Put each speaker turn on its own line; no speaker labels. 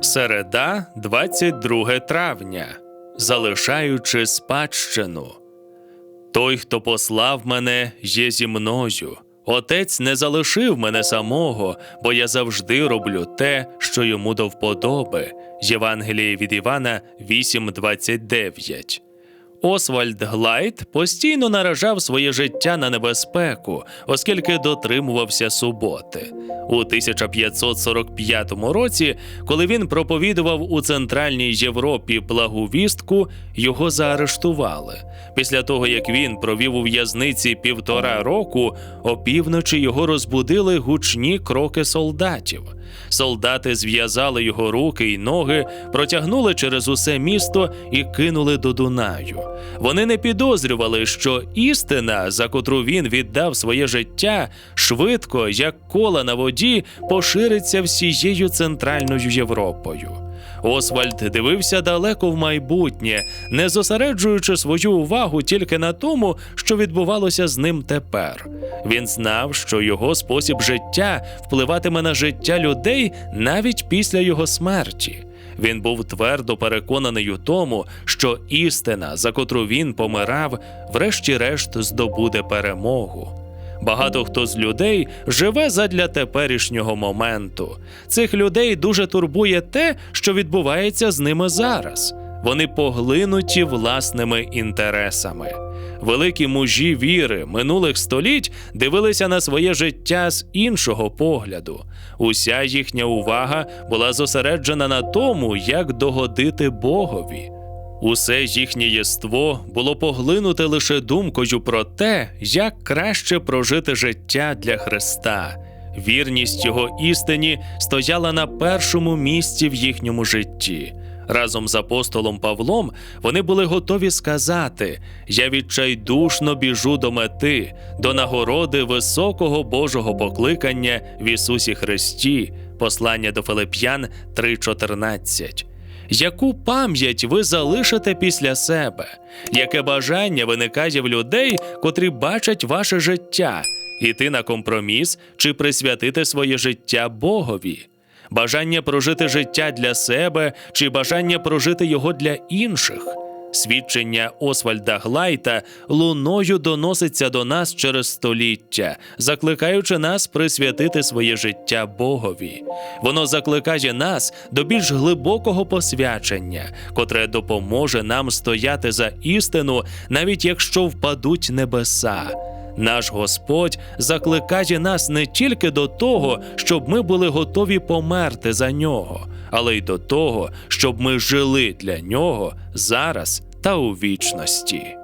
Середа, 22 травня. Залишаючи спадщину. Той, хто послав мене, є зі мною. Отець не залишив мене самого, бо я завжди роблю те, що йому до вподоби. Євангеліє від Івана 8.29. Освальд Глайд постійно наражав своє життя на небезпеку, оскільки дотримувався суботи. У 1545 році, коли він проповідував у Центральній Європі благовістку, його заарештували. Після того, як він провів у в'язниці півтора року, опівночі його розбудили гучні кроки солдатів. Солдати зв'язали його руки й ноги, протягнули через усе місто і кинули до Дунаю. Вони не підозрювали, що істина, за котру він віддав своє життя, швидко, як кола на воді, пошириться всією центральною Європою. Освальд дивився далеко в майбутнє, не зосереджуючи свою увагу тільки на тому, що відбувалося з ним тепер. Він знав, що його спосіб життя впливатиме на життя людей навіть після його смерті. Він був твердо переконаний у тому, що істина, за котру він помирав, врешті-решт здобуде перемогу. Багато хто з людей живе задля теперішнього моменту. Цих людей дуже турбує те, що відбувається з ними зараз. Вони поглинуті власними інтересами. Великі мужі віри минулих століть дивилися на своє життя з іншого погляду. Уся їхня увага була зосереджена на тому, як догодити Богові. Усе їхнє єство було поглинуте лише думкою про те, як краще прожити життя для Христа. Вірність його істині стояла на першому місці в їхньому житті. Разом з апостолом Павлом вони були готові сказати: Я відчайдушно біжу до мети, до нагороди високого Божого покликання в Ісусі Христі. Послання до Филип'ян 3.14. Яку пам'ять ви залишите після себе? Яке бажання виникає в людей, котрі бачать ваше життя, іти на компроміс чи присвятити своє життя Богові? Бажання прожити життя для себе чи бажання прожити його для інших? Свідчення Освальда Глайта луною доноситься до нас через століття, закликаючи нас присвятити своє життя Богові. Воно закликає нас до більш глибокого посвячення, котре допоможе нам стояти за істину, навіть якщо впадуть небеса. Наш Господь закликає нас не тільки до того, щоб ми були готові померти за нього, але й до того, щоб ми жили для нього зараз та у вічності.